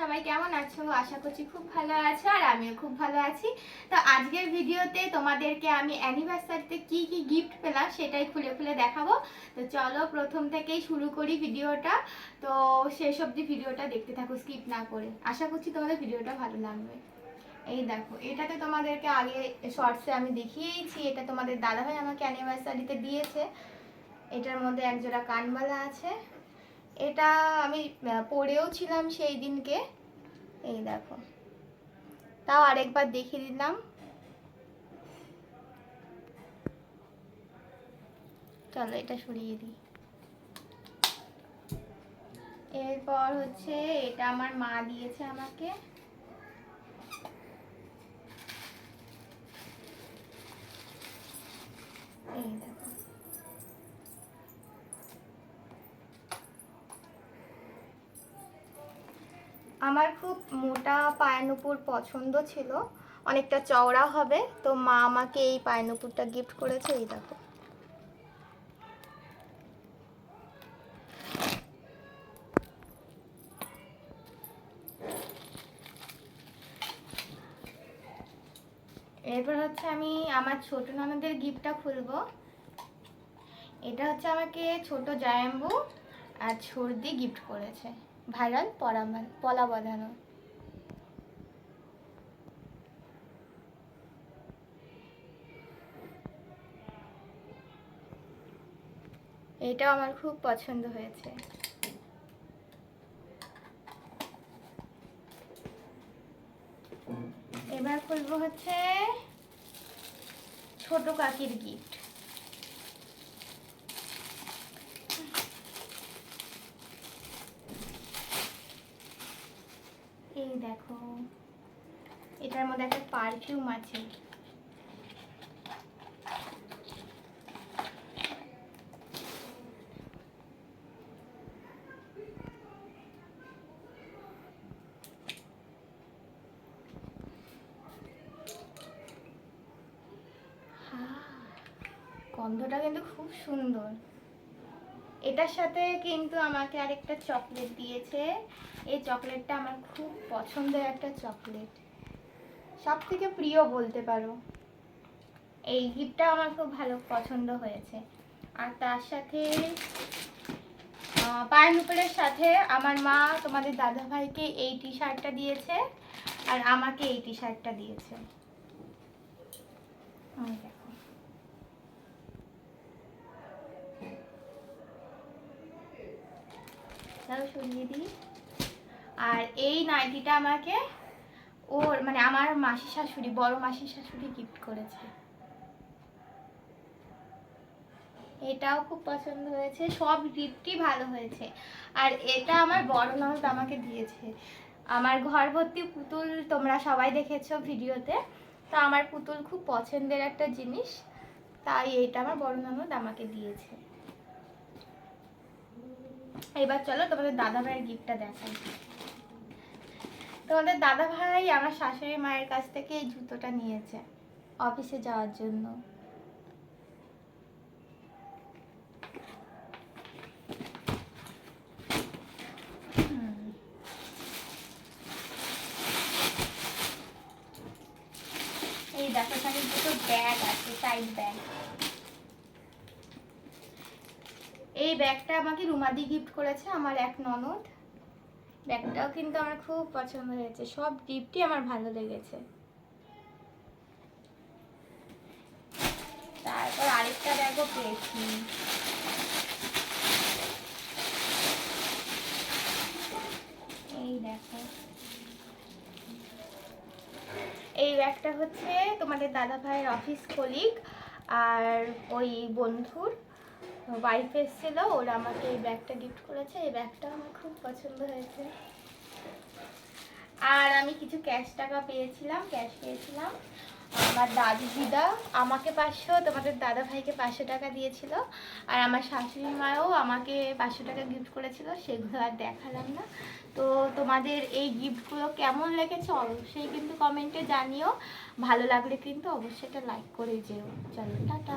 সবাই কেমন আছো? আশা করছি খুব ভালো আছো আর আমিও খুব ভালো আছি। তো আজকের ভিডিওতে তোমাদেরকে আমি অ্যানিভার্সারিতে কি কি গিফট পেলাম সেটাই খুলে খুলে দেখাবো। তো চলো প্রথম থেকেই শুরু করি ভিডিওটা। তো শেষ অবধি ভিডিওটা দেখতে থাকো স্কিপ না করে। আশা করছি তোমাদের ভিডিওটা ভালো লাগবে। এই দেখো এটাতে তোমাদেরকে আগে শর্টসে আমি দেখিয়েইছি এটা তোমাদের দাদাভাই আমাকে অ্যানিভার্সারিতে দিয়েছে। এটার মধ্যে একজোড়া কানবালা আছে। এটা আমি পরেও ছিলাম সেই দিনকে। এই দেখো। তাও আরেকবার দেখিয়ে দিলাম। চলো এটা সরিয়ে দিই। এরপর হচ্ছে এটা আমার মা দিয়েছে আমাকে। এই দেখো। আমার খুব মোটা পায়নুপুর পছন্দ ছিল। অনেকটা চওড়া হবে। তো মা আমাকে এই পায়নুপুরটা গিফট করেছে, এই দেখো। এরপর হচ্ছে আমি আমার ছোট ননদের গিফটটা খুলবো। এটা হচ্ছে আমাকে ছোট জায়াম্বু আর ছর্দি গিফট করেছে। ভাইরাল পলা পলা বাঁধানো। এটাও আমার খুব পছন্দ হয়েছে। এবার খুলবো হচ্ছে ছোট কাকির গিফট। এই দেখো। এটার মধ্যে একটা পারফিউম আছে। গন্ধটা কিন্তু খুব সুন্দর। এটার সাথে কিন্তু আমাকে আরেকটা চকলেট দিয়েছে। এই চকলেটটা আমার খুব পছন্দের একটা চকলেট। সব থেকে প্রিয় বলতে পারো। এই গিফটটা আমার খুব ভালো পছন্দ হয়েছে। আর তার সাথে পায়ের সাথে আমার মা তোমাদের দাদা ভাইকে এই টি শার্টটা দিয়েছে। আর আমাকে এই টি শার্টটা দিয়েছে দেখো সরিয়ে দিই। আর এই নাইটিটা আমাকে ওর মানে আমার মাসি শাশুড়ি, বড় মাসি শাশুড়ি গিফট করেছে। এটাও খুব পছন্দ হয়েছে, সব গিফটই ভালো হয়েছে। আর এটা আমার বড় ননদ আমাকে দিয়েছে। আমার ঘর ভর্তি পুতুল তোমরা সবাই দেখেছ ভিডিওতে। তো আমার পুতুল খুব পছন্দের একটা জিনিস, তাই এটা আমার বড় ননদ আমাকে দিয়েছে। এবার চলো তোমাদের দাদা ভাইয়ের গিফটটা দেখাই। তোমাদের দাদা ভাই আমার শাশুড়ি মায়ের কাছ থেকে এই জুতোটা নিয়েছে অফিসে যাওয়ার জন্য। এই দেখো এখানে দুটো ব্যাগ আছে সাইড ব্যাগ এই ব্যাগটা আমাকে রুমাদি গিফট করেছে আমার এক ননদ। ব্যাগটাও কিন্তু আমার খুব পছন্দ হয়েছে। সব গিফটই আমার ভালো লেগেছে। তারপর আরেকটা ব্যাগও পেয়েছি। এই দেখো। এই ব্যাগটা হচ্ছে তোমাদের দাদা ভাইয়ের অফিস কলিগ আর ওই বন্ধুর। ওয়াইফ এসেছিল, ওরা আমাকে এই ব্যাগটা গিফট করেছে, এই ব্যাগটা আমার খুব পছন্দ হয়েছে। আর আমি কিছু ক্যাশ টাকা পেয়েছিলাম ক্যাশ পেয়েছিলাম। আমার দাদু দিদা আমাকে পাঁচশো, তোমাদের দাদা ভাইকে পাঁচশো টাকা দিয়েছিল। আর আমার শাশুড়ি মাও আমাকে পাঁচশো টাকা গিফট করেছিল, সেগুলো আর দেখালাম না। তো তোমাদের এই গিফটগুলো কেমন লেগেছে অবশ্যই কিন্তু কমেন্টে জানিও। ভালো লাগলে কিন্তু অবশ্যই একটা লাইক করে যেও। চলো, টাটা।